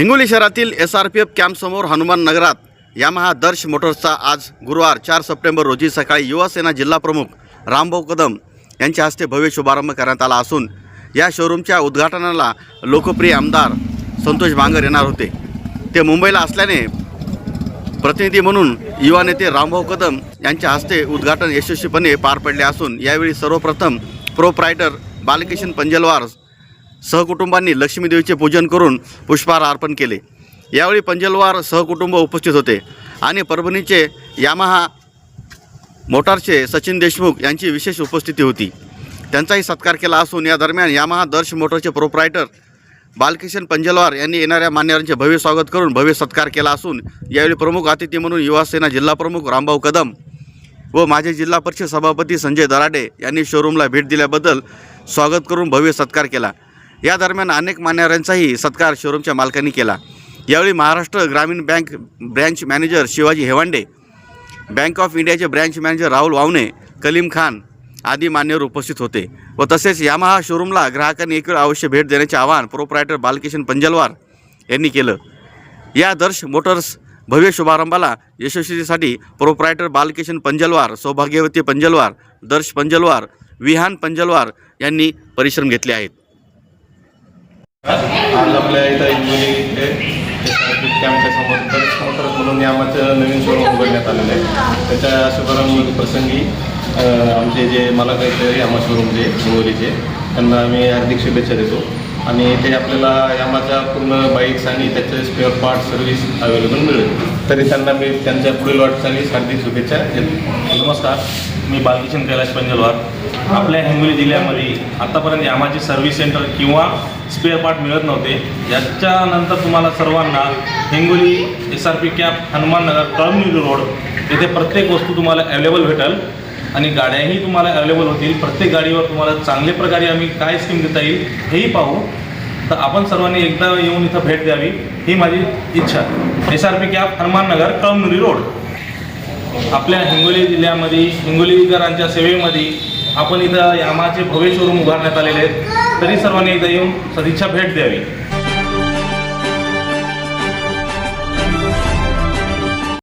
हिंगोली शहरातील S R P F कॅम्पसमोर हनुमान नगरात यामहा दर्श मोटर्सचा आज गुरुवार चार सप्टेंबर रोजी सकाळी युवासेना जिल्हाप्रमुख रामभाऊ कदम यांच्या हस्ते भव्य शुभारंभ करण्यात आला असून या शोरूमच्या उद्घाटनाला लोकप्रिय आमदार संतोष बांगर येणार होते. ते मुंबईला असल्याने प्रतिनिधी म्हणून युवा नेते रामभाऊ कदम यांच्या हस्ते उद्घाटन यशस्वीपणे पार पडले असून यावेळी सर्वप्रथम प्रोप्रायटर बालकिशन पंजलवार सहकुटुंबांनी लक्ष्मीदेवीचे पूजन करून पुष्पहार अर्पण केले. यावेळी पंजलवार सहकुटुंब उपस्थित होते आणि परभणीचे यामाहा मोटारचे सचिन देशमुख यांची विशेष उपस्थिती होती. त्यांचाही सत्कार केला असून या दरम्यान यामाहा दर्श मोटरचे प्रोप्रायटर बालकिशन पंजलवार यांनी येणाऱ्या मान्यवरांचे भव्य स्वागत करून भव्य सत्कार केला असून यावेळी प्रमुख अतिथी म्हणून युवासेना जिल्हा प्रमुख रामभाऊ कदम व माझे जिल्हा परिषद सभापती संजय दराडे यांनी शोरूमला भेट दिल्याबद्दल स्वागत करून भव्य सत्कार केला. या दरम्यान अनेक मान्यवरांचाही सत्कार शोरूमच्या मालकांनी केला. यावेळी Maharashtra Gramin bank branch manager Shivaji Hevande bank of इंडियाचे ब्रँच मॅनेजर राहुल वावणे कलीम खान आदी मान्यवर उपस्थित होते व तसेच यामाहा शोरूमला ग्राहकांनी एक वेळ अवश्य भेट देण्याचे आवाहन प्रोप्रायटर बालकिशन पंजलवार यांनी केलं. या दर्श मोटर्स भव्य शुभारंभाला यशस्वीसाठी प्रोप्रायटर बालकिशन पंजलवार सौभाग्यवती पंजलवार दर्श पंजलवार विहान पंजलवार यांनी परिश्रम घेतले आहेत. आपल्या इथं इंगोली इथे कॅम्पच्या समोर दर्श म्हणून यामाचं नवीन शोरूम उघडण्यात आलेलं आहे. त्याच्या शुभारंभ प्रसंगी आमचे जे मला काही यामा शोरूमचे हिंगोलीचे त्यांना आम्ही हार्दिक शुभेच्छा देतो. आणि ते आपल्याला यामाच्या पूर्ण बाईक्स आणि त्याचे स्पेअर पार्ट सर्व्हिस अवेलेबल मिळेल. तरी त्यांना मी त्यांच्या पुढील वाटचालीस हार्दिक शुभेच्छा देतो. नमस्कार. मी बालकिशन कैलाश पंजलवार. आपल्या हिंगोली जिल्ह्यामध्ये आतापर्यंत यामाचे सर्व्हिस सेंटर किंवा स्पेअर पार्ट मिळत नव्हते. याच्यानंतर तुम्हाला सर्वांना Hingoli S R P camp Hanumannagar Kalamnuri road येथे प्रत्येक वस्तू तुम्हाला अवेलेबल भेटेल आणि गाड्याही तुम्हाला अवेलेबल होतील. प्रत्येक गाडीवर तुम्हाला चांगल्या प्रकारे आम्ही काय स्कीम देता येईल हेही पाहू. तर आपण सर्वांनी एकदा येऊन इथं भेट द्यावी ही माझी इच्छा. S R P camp Hanumannagar Kalamnuri road. आपल्या हिंगोली जिल्ह्यामध्ये हिंगोलीकरांच्या सेवेमध्ये आपण इथं यामाचे भव्य शोरूम उभारण्यात आलेले आहेत. तरी सर्वांनी इथं येऊन सदिच्छा भेट द्यावी.